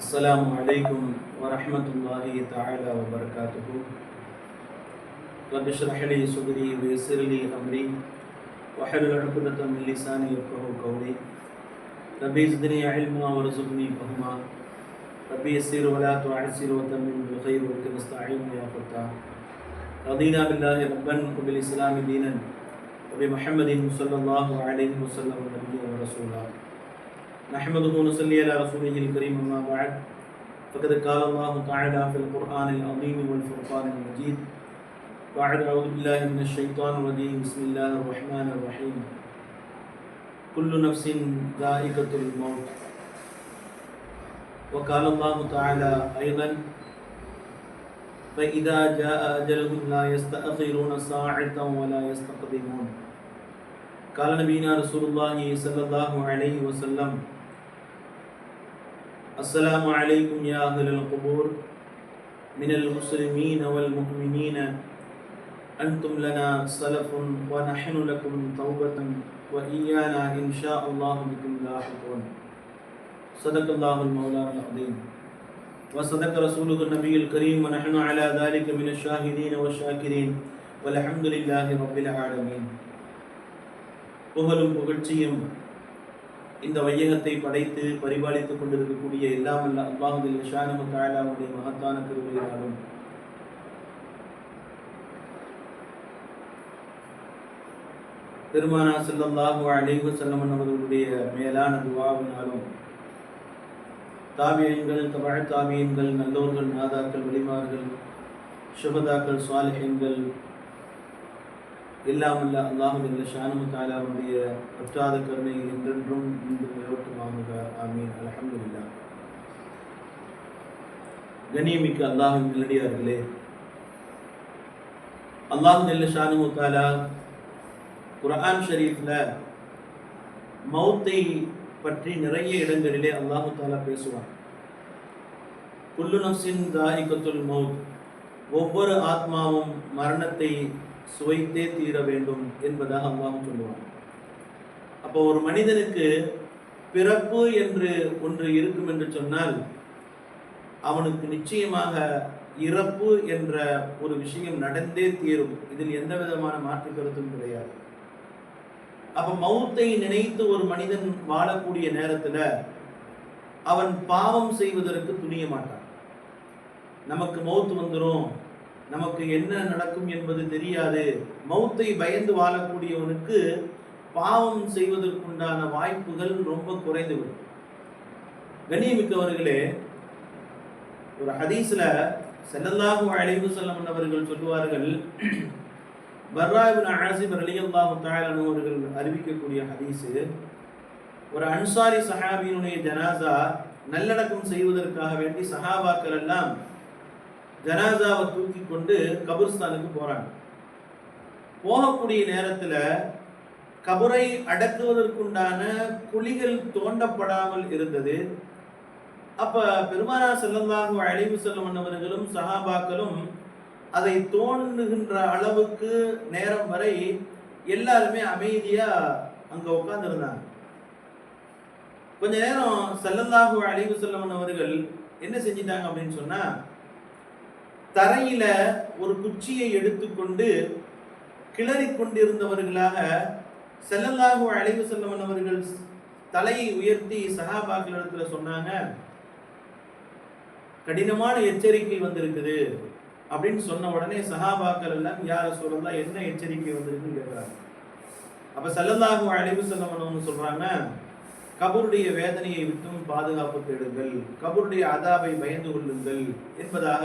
السلام عليكم ورحمة الله تعالى وبركاته. رب اشرح لي صدري ويسر لي أمري واحلل عقدة من لساني يفقهوا قولي. ربي زدني علما وارزقني فهما. ربي يسر ولا تعسر وتمم بالخير وبك نستعين يا فتاح رضينا بالله ربا وبالإسلام دينا وبمحمد صلى الله عليه وسلم نبيا ورسولا. نحمده ونصلي على رسوله الكريم أما بعد. فقد قال الله تعالى في القرآن العظيم والفرقان المجيد. بعد أعوذ بالله من الشيطان الرجيم. بسم الله الرحمن الرحيم. كل نفس ذائقة الموت. وقال الله تعالى أيضا فإذا جاء أجلهم لا يستأخرون ساعة ولا يستقدمون. قال نبينا رسول الله صلى الله عليه وسلم السلام عليكم يا أهل القبور من المسلمين والمؤمنين أنتم لنا سلف ونحن لكم توبة وإيانا إن شاء الله بكم لاحقون صدق الله المولانا العظيم وصدق رسوله النبي الكريم ونحن على ذلك من الشاهدين والشاكرين والحمد لله رب العالمين புகழும் புகழ்ச்சியும் இந்த வையகத்தை படைத்து பரிபாலித்துக் கொண்டிருக்கக்கூடிய எல்லாம் அல்ல அல்லாஹுல் ஷானு தாயாவுடைய மகத்தான கிருபையினாலும் பெருமானா செல்லல்லாஹு அழைவு செல்லமன் அவர்களுடைய மேலான துவாவினாலும் தாபியன்கள் தமிழ் தாபியன்கள் நல்லோர்கள் நாதாக்கள் வலிமார்கள் சுபதாக்கள் சுவாலிஹன்கள் எல்லாமல்ல அல்லாஹும் அல்லாஹுல்ல ஷானு தாலாவுடைய பற்றாத கருணை என்றென்றும் இன்று நிலவட்டுமாகுக ஆமீன். அலமதுல்லா கண்ணியமிக்க அல்லாஹும் நல்லடியார்களே அல்லாஹு நெல்ல ஷானு தாலா குரான் ஷரீஃப்ல மௌத்தை பற்றி நிறைய இடங்களிலே அல்லாஹு தாலா பேசுவான். குல்லு நஃப்ஸின் தாயிகத்துல் மௌத் ஒவ்வொரு ஆத்மாவும் மரணத்தை சுவைத்தே தீர வேண்டும் என்பதாக அல்லாஹ் சொல்லுவான். அப்போ ஒரு மனிதனுக்கு பிறப்பு என்று ஒன்று இருக்கும் என்று சொன்னால் அவனுக்கு நிச்சயமாக இறப்பு என்ற ஒரு விஷயம் நடந்தே தீரும். இதில் எந்த விதமான மாற்று கருத்தும் கிடையாது. அப்ப மௌத்தை நினைத்து ஒரு மனிதன் வாழக்கூடிய நேரத்துல அவன் பாவம் செய்வதற்கு துணிய மாட்டான். நமக்கு மௌத்து வந்துடும் நமக்கு என்ன நடக்கும் என்பது தெரியாது. மௌத்தை பயந்து வாழக்கூடியவனுக்கு பாவம் செய்வதற்குண்டான வாய்ப்புகள் ரொம்ப குறைந்துவிடும். கண்ணியமிக்கவர்களே ஒரு ஹதீஸ்ல செல்லல்லாஹு அழைவு செல்லம் அவர்கள் சொல்லுவார்கள் பர்ராபின் ஆசிப் அலியல்லாஹு தாயலன் அவர்கள் அறிவிக்கக்கூடிய ஹதீஸு ஒரு அன்சாரி சஹாபியினுடைய ஜனாசா நல்லடக்கம் செய்வதற்காக வேண்டி சஹாபாக்கள் எல்லாம் ஜனாசாவை தூக்கி கொண்டு கபர்ஸ்தானுக்கு போகிறாங்க போகக்கூடிய நேரத்தில் கபரை அடக்குவதற்குண்டான குழிகள் தோண்டப்படாமல் இருந்தது. அப்போ பெருமானா செல்லல்லாஹு அழிவு செல்லும் அவர்களும் சஹாபாக்களும் அதை தோண்டுகின்ற அளவுக்கு நேரம் வரை எல்லாருமே அமைதியாக அங்கே உட்காந்துருந்தாங்க கொஞ்ச நேரம் செல்லல்லாஹு அழிவு செல்லவன் அவர்கள் என்ன செஞ்சிட்டாங்க அப்படின்னு சொன்னால் தரையில ஒரு குச்சியை எடுத்துக்கொண்டு கிளறி கொண்டிருந்தவர்களாக செல்லல்லாஹு அழைவு செல்லவன் அவர்கள் தலையை உயர்த்தி சகாபாக்களிடத்துல சொன்னாங்க கடினமான எச்சரிக்கை வந்திருக்குது அப்படின்னு சொன்ன உடனே சகாபாக்கள் எல்லாம் யார சொல்லலாம் என்ன எச்சரிக்கை வந்திருக்குன்னு கேட்கிறாங்க. அப்ப செல்லல்லாஹு அழைவு செல்லவன் சொல்றாங்க கபருடைய வேதனையை விட்டும் பாதுகாப்பு தேடுங்கள் கபருடைய அதாவை பயந்து கொள்ளுங்கள் என்பதாக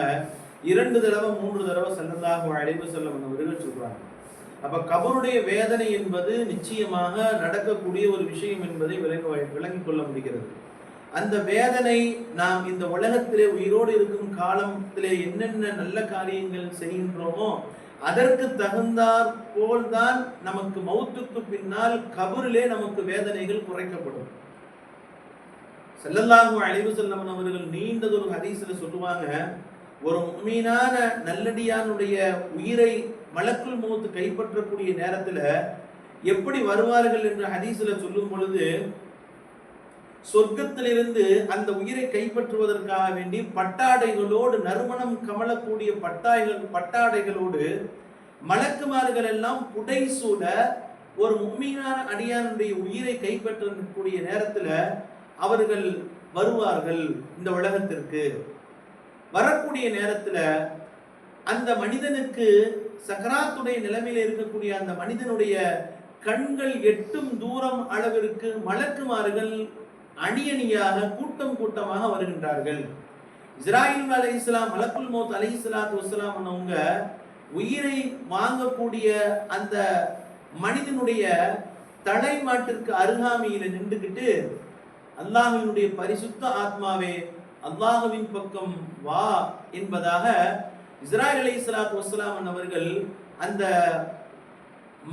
இரண்டு தடவை மூன்று தடவை செல்லதாக அழைப்பு செல்ல அவர்கள் சொல்றாங்க அப்ப கபருடைய வேதனை என்பது நிச்சயமாக நடக்கக்கூடிய ஒரு விஷயம் என்பதை விளங்க விளங்கிக் கொள்ள முடிகிறது. அந்த வேதனை நாம் இந்த உலகத்திலே உயிரோடு இருக்கும் காலத்திலே என்னென்ன நல்ல காரியங்கள் செய்கின்றோமோ அதற்கு தகுந்தாற் போல்தான் நமக்கு மௌத்துக்கு பின்னால் கபரிலே நமக்கு வேதனைகள் குறைக்கப்படும். செல்லல்லாகும் அழிவு செல்லவன் அவர்கள் நீண்டதொரு ஹதீஸில் சொல்லுவாங்க ஒரு மீனான நல்லடியானுடைய உயிரை மலக்குள் முகத்து கைப்பற்றக்கூடிய நேரத்தில் எப்படி வருவார்கள் என்று ஹதீஸில் சொல்லும் பொழுது சொர்க்கத்திலிருந்து அந்த உயிரை கைப்பற்றுவதற்காக வேண்டி பட்டாடைகளோடு நறுமணம் கமலக்கூடிய பட்டாய்கள் பட்டாடைகளோடு மலக்குமார்கள் எல்லாம் புடைசூட ஒரு உண்மையான அடியானுடைய உயிரை கைப்பற்றக்கூடிய நேரத்தில் அவர்கள் வருவார்கள் இந்த உலகத்திற்கு. வரக்கூடிய நேரத்தில் அந்த மனிதனுக்கு சக்கராத்துடைய நிலைமையில இருக்கக்கூடிய அந்த மனிதனுடைய கண்கள் எட்டும் தூரம் அளவிற்கு மலக்குமார்கள் அணியணியாக கூட்டம் கூட்டமாக வருகின்றார்கள். இஸ்ராயில் அலை இஸ்லாம் மலக்குல் மோத் அலை இஸ்லாத்து வஸ்லாம் அவங்க உயிரை வாங்கக்கூடிய அந்த மனிதனுடைய தலைமாட்டிற்கு அருகாமையில் நின்றுக்கிட்டு அல்லாஹினுடைய பரிசுத்த ஆத்மாவே அல்லாஹுவின் பக்கம் வா என்பதாக இஸ்ராயல் அலி இஸ்லாத்து வஸ்லாம் அவர்கள் அந்த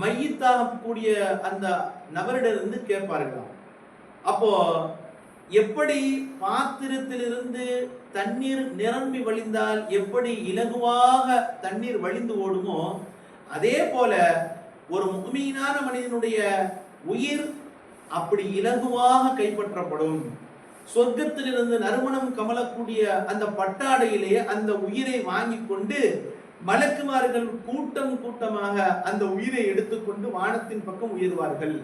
மையத்தாகக்கூடிய அந்த நபரிடமிருந்து கேட்பார்களாம். அப்போ எப்படி பாத்திரத்திலிருந்து தண்ணீர் நிரம்பி வழிந்தால் எப்படி இலகுவாக தண்ணீர் வழிந்து ஓடுமோ அதே போல ஒரு முகமீனான மனிதனுடைய உயிர் அப்படி இலகுவாக கைப்பற்றப்படும். சொர்க்கத்திலிருந்து நறுமணம் கமலக்கூடிய அந்த பட்டாடையிலே அந்த உயிரை வாங்கி கொண்டு மலக்குமார்கள் கூட்டம் கூட்டமாக அந்த உயிரை எடுத்துக்கொண்டு வானத்தின் பக்கம் உயர்வார்கள்.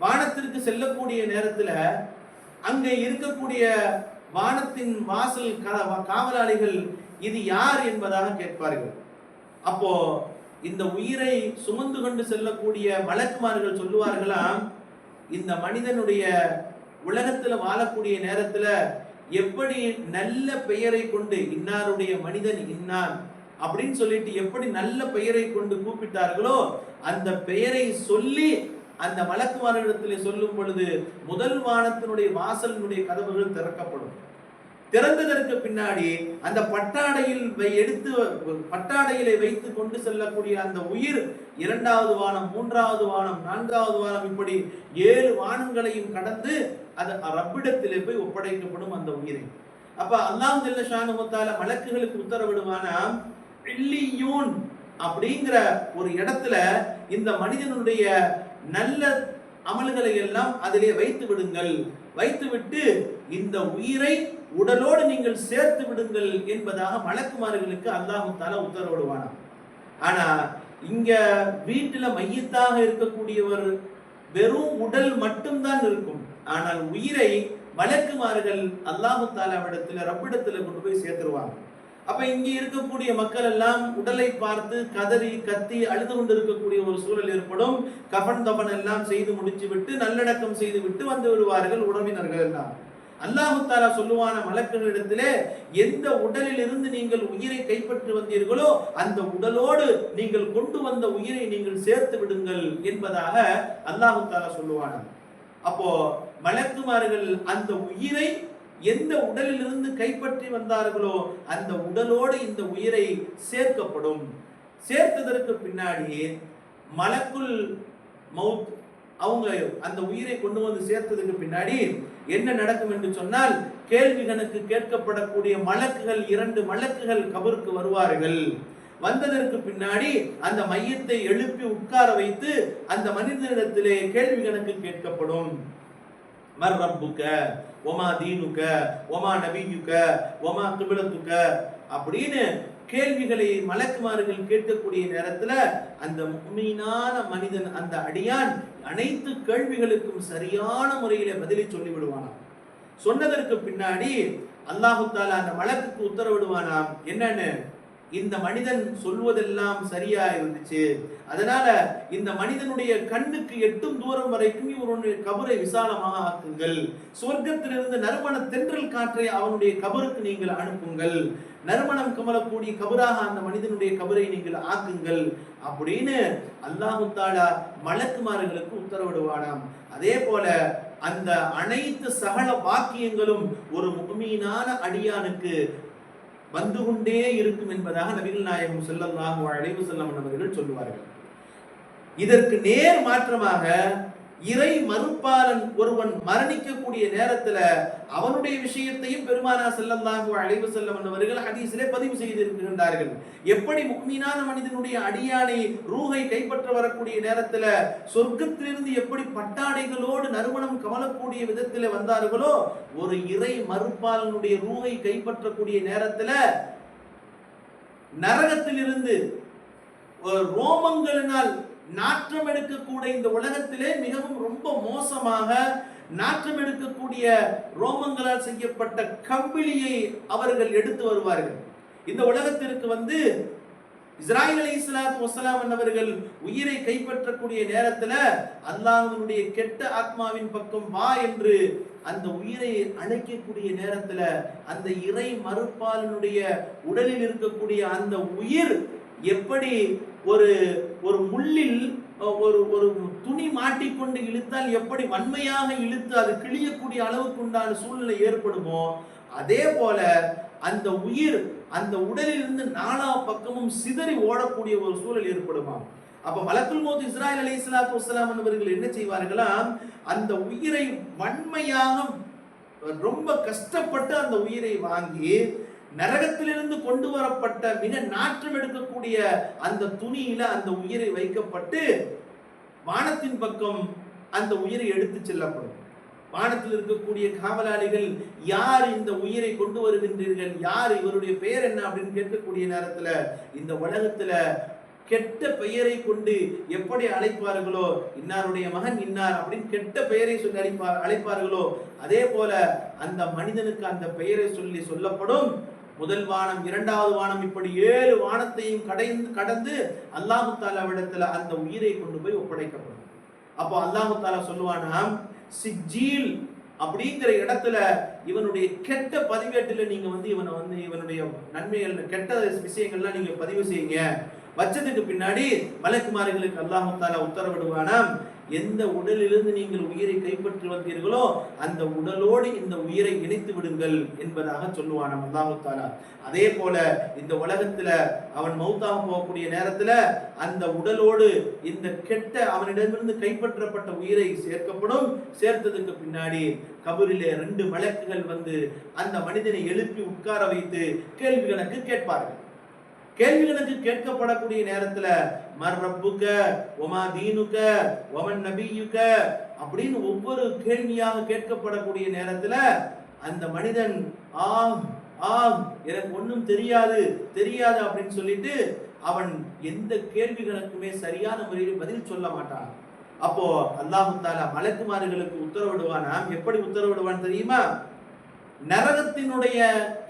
வானத்திற்கு செல்லக்கூடிய நேரத்தில் அங்கே இருக்கக்கூடிய வானத்தின் வாசல் காவலாளிகள் இது யார்? என்பதாக கேட்பார்கள். அப்போ இந்த உயிரை சுமந்து கொண்டு செல்லக்கூடிய மலக்குமார்கள் சொல்லுவார்களாம் இந்த மனிதனுடைய உலகத்துல வாழக்கூடிய நேரத்துல எப்படி நல்ல பெயரை கொண்டு இன்னாருடைய மனிதன் இன்னான் அப்படின்னு சொல்லிட்டு எப்படி நல்ல பெயரை கொண்டு கூப்பிட்டார்களோ அந்த பெயரை சொல்லி அந்த மலக்குமாரிடத்திலே சொல்லும் பொழுது முதல் வானத்தினுடைய வாசலினுடைய கதவுகள் திறக்கப்படும். திறந்ததற்கு பின்னாடி அந்த பட்டாடையில் வை- எடுத்து பட்டாடையிலே வைத்து கொண்டு செல்லக்கூடிய அந்த உயிர் இரண்டாவது வானம் மூன்றாவது வானம் நான்காவது வானம் இப்படி ஏழு வானங்களையும் கடந்து அது ரப்பிடத்திலே போய் ஒப்படைக்கப்படும் அந்த உயிரை. அப்ப அல்லாம் ஜல்ல ஷானுமத்தால மலக்குகளுக்கு உத்தரவிடுவானா? இல்லியூன் அப்படிங்கிற ஒரு இடத்துல இந்த மனிதனுடைய நல்ல அமல்களை எல்லாம் அதிலே வைத்து விடுங்கள். வைத்துவிட்டு இந்த உயிரை உடலோடு நீங்கள் சேர்த்து விடுங்கள் என்பதாக மலக்குமார்களுக்கு அல்லாஹு உத்தரவிடுவானாம் ஆனா இங்க வீட்டுல மையத்தாக இருக்கக்கூடியவர் வெறும் உடல் மட்டும்தான் இருக்கும். ஆனால் உயிரை மலக்குமார்கள் அல்லாஹு தாலாவிடத்தில் ரப்பிடத்தில் கொண்டு போய் சேர்த்துருவாங்க. அப்ப இங்க இருக்கக்கூடிய மக்கள் எல்லாம் உடலை பார்த்து கதறி கத்தி அழுது கொண்டு இருக்கக்கூடிய ஒரு சூழல் ஏற்படும். கபன் தபன் எல்லாம் செய்து முடிச்சு விட்டு நல்லடக்கம் செய்து விட்டு வந்து விடுவார்கள் உறவினர்கள் எல்லாம். அல்லாஹு தாலா சொல்லுவான மலக்களிடத்திலே எந்த உடலில் இருந்து நீங்கள் உயிரை கைப்பற்றி வந்தீர்களோ அந்த உடலோடு நீங்கள் கொண்டு வந்த உயிரை நீங்கள் சேர்த்து விடுங்கள் என்பதாக அல்லாஹு தாலா சொல்லுவான அப்போ மலக்குமார்கள் அந்த உயிரை எந்த உடலிலிருந்து கைப்பற்றி வந்தார்களோ அந்த உடலோடு இந்த உயிரை சேர்க்கப்படும். சேர்த்ததற்கு பின்னாடி மலக்குள் மவுத் அவங்க அந்த உயிரை கொண்டு வந்து சேர்த்ததுக்கு பின்னாடி என்ன நடக்கும் என்று சொன்னால் கேள்வி கணக்கு கேட்கப்படக்கூடிய மலக்குகள் இரண்டு மலக்குகள் கபருக்கு வருவார்கள். வந்ததற்கு பின்னாடி அந்த மையத்தை எழுப்பி உட்கார வைத்து அந்த மனிதனிடத்திலே கேள்வி கணக்கு கேட்கப்படும். மர் ரப்புக்க ஒமா தீனுக்க ஒமா நபியுக்க ஒமா கிபிலத்துக்க அப்படின்னு கேள்விகளை மலக்குமார்கள் கேட்கக்கூடிய நேரத்துல அந்த முக்மீனான மனிதன் அந்த அடியான் அனைத்து கேள்விகளுக்கும் சரியான முறையில பதிலை சொல்லி விடுவானாம் சொன்னதற்கு பின்னாடி அல்லாஹு தாலா அந்த மலக்குக்கு உத்தரவிடுவானாம். என்னன்னு? இந்த மனிதன் சொல்வதெல்லாம் சரியா இருந்துச்சு அதனால இந்த மனிதனுடைய கண்ணுக்கு எட்டும் தூரம் வரைக்கும் இவருடைய கபரை விசாலமாக ஆக்குங்கள். சொர்க்கத்திலிருந்து நறுமண தென்றல் காற்றை அவனுடைய கபருக்கு நீங்கள் அனுப்புங்கள். நறுமணம் கமலக்கூடிய கபராக அந்த மனிதனுடைய கபரை நீங்கள் ஆக்குங்கள். அப்படின்னு அல்லாஹு தாலா மலக்குமார்களுக்கு உத்தரவிடுவானாம். அதே போல அந்த அனைத்து சகல பாக்கியங்களும் ஒரு முகமீனான அடியானுக்கு வந்து கொண்டே இருக்கும் என்பதாக நபிகள் நாயகம் ஸல்லல்லாஹு அழைவு செல்லம் அவர்கள் சொல்லுவார்கள். இதற்கு நேர் மாற்றமாக இறை மறுப்பாளன் ஒருவன் மரணிக்கக்கூடிய நேரத்துல அவனுடைய விஷயத்தையும் பெருமானா செல்லல்லாஹு அழைவு செல்லம் அவர்கள் ஹதீஸிலே பதிவு செய்திருக்கின்றார்கள். எப்படி முக்மீனான மனிதனுடைய அடியானை ரூகை கைப்பற்ற வரக்கூடிய நேரத்துல சொர்க்கத்திலிருந்து எப்படி பட்டாடைகளோடு நறுமணம் கமலக்கூடிய விதத்துல வந்தார்களோ ஒரு இறை மறுப்பாளனுடைய ரூகை கைப்பற்றக்கூடிய நேரத்துல நரகத்திலிருந்து ரோமங்களினால் நாற்றம் எடுக்கக்கூடிய இந்த உலகத்திலே மிகவும் ரொம்ப மோசமாக நாற்றம் எடுக்கக்கூடிய ரோமங்களால் செய்யப்பட்ட கம்பிளியை அவர்கள் எடுத்து வருவார்கள். இந்த உலகத்திற்கு வந்து இஸ்ராயில் அலி இஸ்லாத் வசலாம் அவர்கள் உயிரை கைப்பற்றக்கூடிய நேரத்தில் அல்லாஹனுடைய கெட்ட ஆத்மாவின் பக்கம் வா என்று அந்த உயிரை அழைக்கக்கூடிய நேரத்தில் அந்த இறை மறுப்பாளனுடைய உடலில் இருக்கக்கூடிய அந்த உயிர் எப்படி ஒரு ஒரு முள்ளில் ஒரு ஒரு துணி மாட்டிக்கொண்டு இழுத்தால் எப்படி வன்மையாக இழுத்து அது கிழியக்கூடிய அளவுக்கு உண்டான சூழ்நிலை ஏற்படுமோ அதே போல அந்த உயிர் அந்த உடலிலிருந்து நாலா பக்கமும் சிதறி ஓடக்கூடிய ஒரு சூழல் ஏற்படுமா? அப்ப மலக்குல் மோத் இஸ்ராயல் அலி இஸ்லாத்து வசலாம் அவர்கள் என்ன செய்வார்களாம் அந்த உயிரை வன்மையாக ரொம்ப கஷ்டப்பட்டு அந்த உயிரை வாங்கி நரகத்திலிருந்து கொண்டு வரப்பட்ட மிக நாற்றம் எடுக்கக்கூடிய அந்த துணியில அந்த உயிரை வைக்கப்பட்டு வானத்தின் பக்கம் அந்த உயிரை எடுத்து செல்லப்படும். வானத்தில் இருக்கக்கூடிய காவலாளிகள் யார் இந்த உயிரை கொண்டு வருகின்றீர்கள்? யார்? இவருடைய பெயர் என்ன? அப்படின்னு கேட்கக்கூடிய நேரத்துல இந்த உலகத்துல கெட்ட பெயரை கொண்டு எப்படி அழைப்பார்களோ இன்னாருடைய மகன் இன்னார் அப்படின்னு கெட்ட பெயரை சொல்லி அழைப்பார் அழைப்பார்களோ அதே போல அந்த மனிதனுக்கு அந்த பெயரை சொல்லி சொல்லப்படும். முதல் வானம் இரண்டாவது வானம் இப்படி ஏழு வானத்தையும் கடைந்து கடந்து அல்லாஹு தாலாவிடத்துல அந்த உயிரை கொண்டு போய் ஒப்படைக்கப்படும். அப்போ அல்லாஹு தாலா சொல்லுவானா சிஜீல் அப்படிங்கிற இடத்துல இவனுடைய கெட்ட பதிவேட்டில் நீங்க வந்து இவனை வந்து இவனுடைய நன்மைகள் கெட்ட விஷயங்கள்லாம் நீங்க பதிவு செய்யுங்க. வச்சதுக்கு பின்னாடி மலக்குமாரிகளுக்கு அல்லாஹு தாலா உத்தரவிடுவானா எந்த உடலிலிருந்து நீங்கள் உயிரை கைப்பற்றி வந்தீர்களோ அந்த உடலோடு இந்த உயிரை இணைத்து விடுங்கள் என்பதாக சொல்லுவான் அல்லாஹு தாலா அதே போல இந்த உலகத்துல அவன் மௌத்தாக போகக்கூடிய நேரத்துல அந்த உடலோடு இந்த கெட்ட அவனிடமிருந்து கைப்பற்றப்பட்ட உயிரை சேர்க்கப்படும். சேர்த்ததுக்கு பின்னாடி கபூரிலே ரெண்டு வழக்குகள் வந்து அந்த மனிதனை எழுப்பி உட்கார வைத்து கேள்வி கணக்கு கேட்பார்கள். கேள்விகளுக்கு கேட்கப்படக்கூடிய நேரத்துல மர்ரப்புக்க ஒமா தீனுக்க ஒமன் நபியுக்க அப்படின்னு ஒவ்வொரு கேள்வியாக கேட்கப்படக்கூடிய நேரத்துல அந்த மனிதன் ஆம் ஆம் எனக்கு ஒன்றும் தெரியாது தெரியாது அப்படின்னு சொல்லிட்டு அவன் எந்த கேள்விகளுக்குமே சரியான முறையில் பதில் சொல்ல மாட்டான். அப்போ அல்லாஹு தாலா மலக்குமார்களுக்கு உத்தரவிடுவான். எப்படி உத்தரவிடுவான் தெரியுமா? நரகத்தினுடைய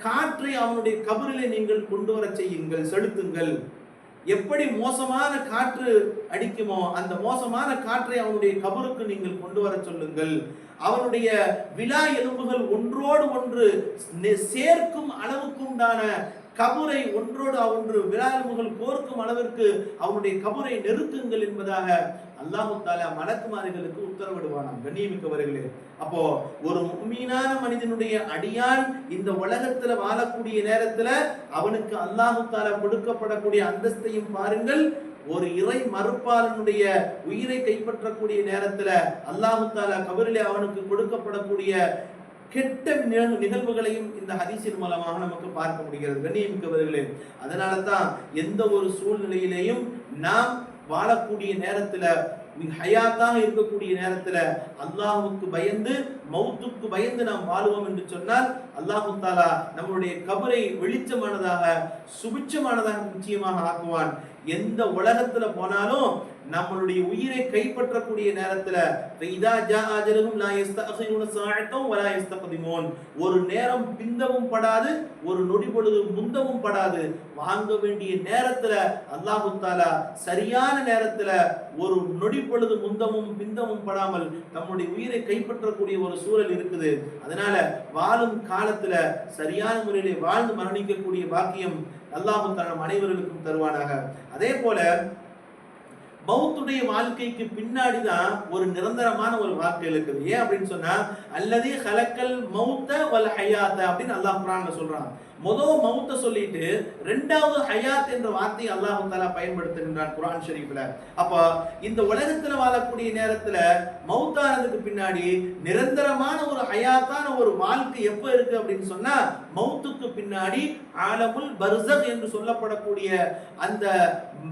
காற்றை அவனுடைய கபரிலே நீங்கள் கொண்டு வர செய்யுங்கள் செலுத்துங்கள். எப்படி மோசமான காற்று அடிக்குமோ அந்த மோசமான காற்றை அவனுடைய கபருக்கு நீங்கள் கொண்டு வர சொல்லுங்கள். அவனுடைய விழா எலும்புகள் ஒன்றோடு ஒன்று சேர்க்கும் அளவுக்கு உண்டான கபுரை ஒன்றோடு ஒன்று விழா கோர்க்கும் அளவிற்கு அவனுடைய கபுரை நெருக்குங்கள் என்பதாக அல்லாஹு தாலா மலக்குமாரிகளுக்கு உத்தரவிடுவானாம் கண்ணியமிக்கவர்களே அப்போ ஒரு உண்மையான மனிதனுடைய அடியான் இந்த உலகத்துல வாழக்கூடிய நேரத்துல அவனுக்கு அல்லாஹு தாலா கொடுக்கப்படக்கூடிய அந்தஸ்தையும் பாருங்கள். ஒரு இறை மறுப்பாளனுடைய உயிரை கைப்பற்றக்கூடிய நேரத்துல அல்லாஹு தாலா கபரிலே அவனுக்கு கொடுக்கப்படக்கூடிய கெட்ட நிகழ்வுகளையும் இந்த ஹதீஸின் மூலமாக நமக்கு பார்க்க முடிகிறது. கண்ணியமிக்கவர்களே அதனால தான் எந்த ஒரு சூழ்நிலையிலையும் நாம் வாழக்கூடிய நேரத்துல ஹயாத்தாக இருக்கக்கூடிய நேரத்துல அல்லாஹுக்கு பயந்து மௌத்துக்கு பயந்து நாம் வாழுவோம் என்று சொன்னால் அல்லாஹு தாலா நம்மளுடைய கபரை வெளிச்சமானதாக சுபிச்சமானதாக நிச்சயமாக ஆக்குவான். எந்த உலகத்துல போனாலும் நம்மளுடைய உயிரை கைப்பற்றக்கூடிய நேரத்துல ஒரு நேரம் பிந்தவும் படாது ஒரு நொடி பொழுது முந்தவும் படாது. வாங்க வேண்டிய நேரத்துல அல்லாஹு தாலா சரியான நேரத்துல ஒரு நொடி பொழுது முந்தமும் பிந்தமும் படாமல் நம்முடைய உயிரை கைப்பற்றக்கூடிய ஒரு சூழல் இருக்குது. அதனால வாழும் காலத்துல சரியான முறையிலே வாழ்ந்து மரணிக்கக்கூடிய பாக்கியம் அல்லாஹும் தாலா அனைவர்களுக்கும் தருவானாக. அதே போல மௌத்துடைய வாழ்க்கைக்கு பின்னாடி தான் ஒரு நிரந்தரமான ஒரு வாழ்க்கை இருக்குது. ஏன் அப்படின்னு சொன்னா அல்லது ஹலக்கல் மௌத்த வல் ஹயாத்த அப்படின்னு அல்லாஹ் குரான்ல சொல்றான். முதல் மௌத்த சொல்லிட்டு ரெண்டாவது ஹயாத் என்ற வார்த்தை அல்லாஹு தாலா பயன்படுத்துகின்றான் குரான் ஷெரீஃபில். அப்போ இந்த உலகத்தில் வாழக்கூடிய நேரத்தில் மௌத்தானதுக்கு பின்னாடி நிரந்தரமான ஒரு ஹயாத்தான ஒரு வாழ்க்கை எப்போ இருக்கு அப்படின்னு சொன்னால் மௌத்துக்கு பின்னாடி ஆலமுல் பர்சக் என்று சொல்லப்படக்கூடிய அந்த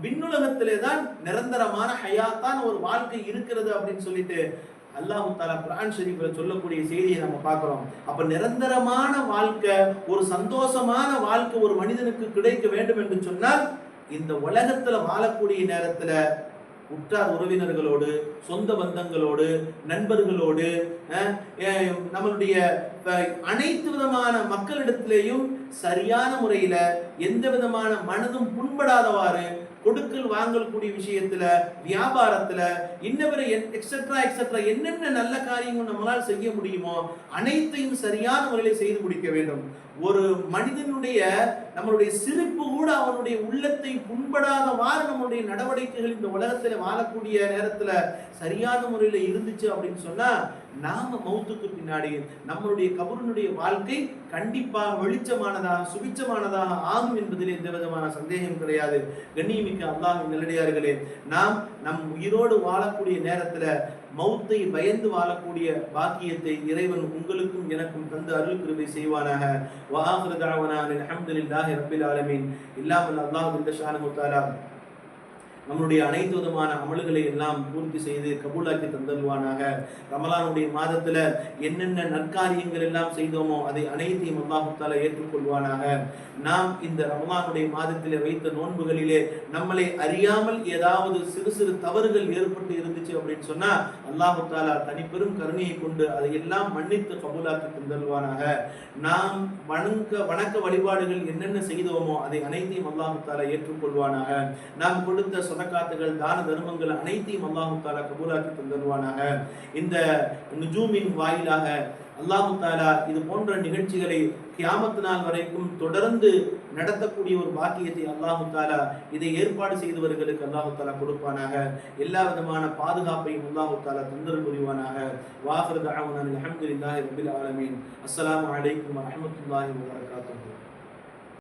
விண்ணுலகத்திலே தான் நிரந்தரமான ஹயாத்தான ஒரு வாழ்க்கை இருக்கிறது அப்படின்னு சொல்லிட்டு அல்லாஹு தாலா குரான் ஷரீஃப்ல சொல்லக்கூடிய செய்தியை நம்ம பார்க்குறோம். அப்போ நிரந்தரமான வாழ்க்கை ஒரு சந்தோஷமான வாழ்க்கை ஒரு மனிதனுக்கு கிடைக்க வேண்டும் என்று சொன்னால் இந்த உலகத்துல வாழக்கூடிய நேரத்துல உற்றார் உறவினர்களோடு சொந்த பந்தங்களோடு நண்பர்களோடு அஹ், நம்மளுடைய அனைத்து விதமான மக்களிடத்திலேயும் சரியான முறையில எந்த விதமான மனதும் புண்படாதவாறு கொடுக்கல் வாங்கல் கூடிய விஷயத்துல வியாபாரத்துல இன்னவரை எக்ஸெட்ரா எக்ஸெட்ரா என்னென்ன நல்ல காரியங்கள் நம்மளால் செய்ய முடியுமோ அனைத்தையும் சரியான முறையில் செய்து முடிக்க வேண்டும். ஒரு மனிதனுடைய நம்மளுடைய சிரிப்பு கூட அவனுடைய உள்ளத்தை புண்படாதவாறு நம்மளுடைய நடவடிக்கைகள் இந்த உலகத்தில் வாழக்கூடிய நேரத்துல சரியான முறையில் இருந்துச்சு அப்படின்னு சொன்னா நாம மௌத்துக்கு பின்னாடி நம்மளுடைய கபருனுடைய வாழ்க்கை கண்டிப்பாக வெளிச்சமானதாக சுபிச்சமானதாக ஆகும் என்பதில் எந்த விதமான சந்தேகம் கிடையாது. கண்ணியமிக்க அல்லாஹ் நிலடியார்களே நாம் நம் உயிரோடு வாழக்கூடிய நேரத்துல மௌத்தை பயந்து வாழக்கூடிய பாக்கியத்தை இறைவன் உங்களுக்கும் எனக்கும் தந்து அருள் கிருபை செய்வானாக. வாஹிரு தஅவானா அல்ஹம்துலில்லாஹி ரப்பில் ஆலமீன். இல்லாமல் அல்லாஹ் இந்த ஷானு நம்மளுடைய அனைத்து விதமான அமல்களை எல்லாம் பூர்த்தி செய்து கபூலாக்கி தந்தருவானாக. ரமலானுடைய மாதத்துல என்னென்ன நற்காரியங்கள் எல்லாம் செய்தோமோ அதை அனைத்தையும் அல்லாஹு ஏற்றுக்கொள்வானாக. நாம் இந்த ரமலானுடைய மாதத்திலே வைத்த நோன்புகளிலே நம்மளை அறியாமல் ஏதாவது சிறு சிறு தவறுகள் ஏற்பட்டு இருந்துச்சு அப்படின்னு சொன்னா அல்லாஹு தாலா தனிப்பெரும் கருணையை கொண்டு அதை எல்லாம் மன்னித்து கபூலாக்கி தந்தல்வானாக நாம் வணங்க வணக்க வழிபாடுகள் என்னென்ன செய்தோமோ அதை அனைத்தையும் அல்லாஹு தாலா ஏற்றுக்கொள்வானாக. நாம் கொடுத்த சதக்காத்துகள் தான தர்மங்கள் அனைத்தையும் அல்லாஹு தாலா கபூலாக்கி தந்தருவானாக. இந்த நுஜூமின் வாயிலாக அல்லாஹு தாலா இது போன்ற நிகழ்ச்சிகளை கியாமத்து நாள் வரைக்கும் தொடர்ந்து நடத்தக்கூடிய ஒரு பாக்கியத்தை அல்லாஹு தாலா இதை ஏற்பாடு செய்தவர்களுக்கு அல்லாஹு தாலா கொடுப்பானாக. எல்லா விதமான பாதுகாப்பையும் அல்லாஹு தாலா தந்தல் புரிவானாக. வாஹர் அஹமது இல்லாஹி ரபில் ஆலமீன். அஸ்லாம் அலைக்கும் வரஹ்மத்துல்லாஹி வபரகாத்துஹு.